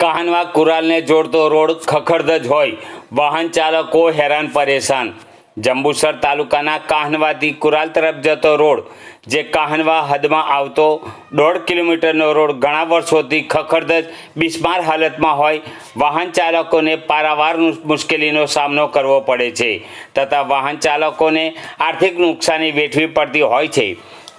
કાહનવા કુરાલને જોડતો રોડ ખખડધજ હોય. વાહન ચાલકો હેરાન પરેશાન. જંબુસર તાલુકાના કાહનવાથી કુરાલ તરફ જતો રોડ, જે કાહનવા હદમાં આવતો દોઢ કિલોમીટરનો રોડ ઘણા વર્ષોથી ખખડધજ બિસ્માર હાલતમાં હોય. વાહન ચાલકોને પારાવાર મુશ્કેલીનો સામનો કરવો પડે છે, તથા વાહન ચાલકોને આર્થિક નુકસાની વેઠવી પડતી હોય છે.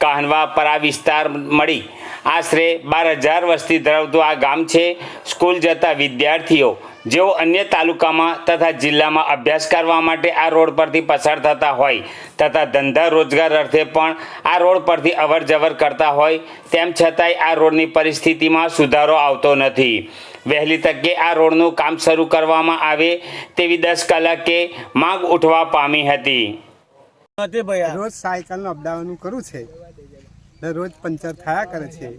કાહનવા પરા વિસ્તાર મળી. આશરે બાર હજાર વસ્તી ધરાવતું આ ગામ છે સ્કૂલ જતા વિદ્યાર્થીઓ. જેઓ અન્ય તાલુકામાં તથા જિલ્લામાં અભ્યાસ કરવા માટે આ રોડ પરથી પસાર થતા હોય તથા ધંધા રોજગાર અર્થે પણ આ રોડ પરથી અવર જવર કરતા હોય તેમ છતાંય આ રોડની પરિસ્થિતિમાં સુધારો આવતો નથી. વહેલી તકે આ રોડનું કામ શરૂ કરવામાં આવે તેવી દસ કલાકે માંગ ઉઠવા પામી હતી. આ. રોજ સાયકલનું અપડાવવાનું કરું છે. ને રોજ પંચર થયા કરે છે.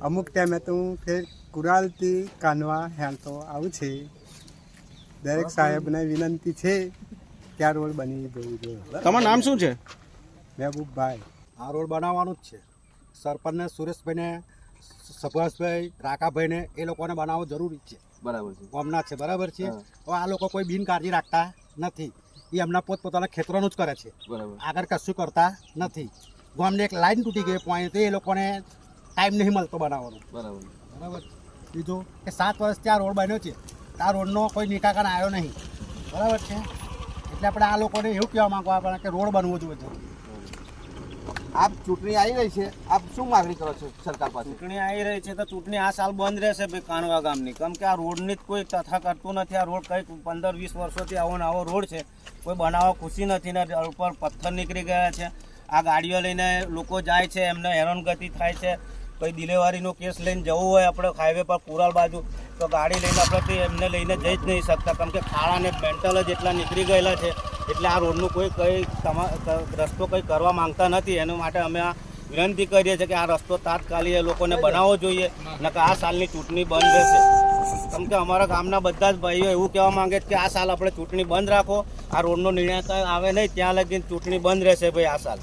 અમુક ટાઈમે તો હું ફેર કુરાલથી કાનવા હેલતો આવું છે. દરેક સાહેબને વિનંતી છે કે આ રોડ બની જવું જોઈએ. તમારું નામ શું છે? મહેબૂબભાઈ. આ રોડ બનાવવાનું જ છે. સરપંચને સુરેશભાઈને સભાસભાઈ રાકાભાઈને એ લોકોને બનાવવો જરૂરી છે. બરાબર છે. ગામના છે બરાબર છે? હવે આ લોકો કોઈ બિનકાળજી રાખતા નથી. એ એમના પોતપોતાના ખેતરોનું જ કરે છે. બરાબર. આગળ કશું કરતા નથી. ગામને એક લાઈન તૂટી ગઈ પોઈન્ટ એ લોકોને ટાઈમ નહીં મળતો બનાવવાનો. બરાબર. બરાબર? બીજું કે સાત વર્ષથી આ રોડ બન્યો છે તો આ રોડનો કોઈ નિકાકણ આવ્યો નહીં. બરાબર છે? એટલે આપણે આ લોકોને એવું કહેવા માંગવા આપણે કે રોડ બનવો જોઈએ છે આપ ચૂંટણી આવી રહી છે આપ શું માગણી કરો છો સરકાર પાસે? ચૂંટણી આવી રહી છે તો ચૂંટણી આ સાલ બંધ રહેશે ભાઈ કાનવા ગામની. કેમ કે આ રોડની જ કોઈ તથા કરતું નથી. આ રોડ કંઈક પંદર વીસ વર્ષોથી આવો ને આવો રોડ છે. કોઈ બનાવવા ખુશી નથી ને ઉપર પથ્થર નીકળી ગયા છે. આ ગાડીઓ લઈને લોકો જાય છે, એમને હેરાનગતિ થાય છે. કોઈ ડિલિવરીનો કેસ લઈને જવું હોય આપણે હાઈવે પર કુરાલ બાજુ, તો ગાડી લઈને આપણે એમને લઈને જઈ જ નહીં શકતા. કેમ કે ખાડાને મેન્ટલ જ એટલા નીકળી ગયેલા છે, એટલે આ રોડનું કોઈ, કંઈ તમા રસ્તો કંઈ કરવા માંગતા નથી. એના માટે અમે આ વિનંતી કરીએ છીએ કે આ રસ્તો તાત્કાલિક એ લોકોને બનાવવો જોઈએ, નકર આ સાલની ચૂંટણી બંધ રહેશે. કેમ કે અમારા ગામના બધા જ ભાઈઓ એવું કહેવા માંગે છે કે આ સાલ આપણે ચૂંટણી બંધ રાખો, આ રોડનો નિર્ણય આવે નહીં, ત્યાં લગીને ચૂંટણી બંધ રહેશે ભાઈ આ સાલ.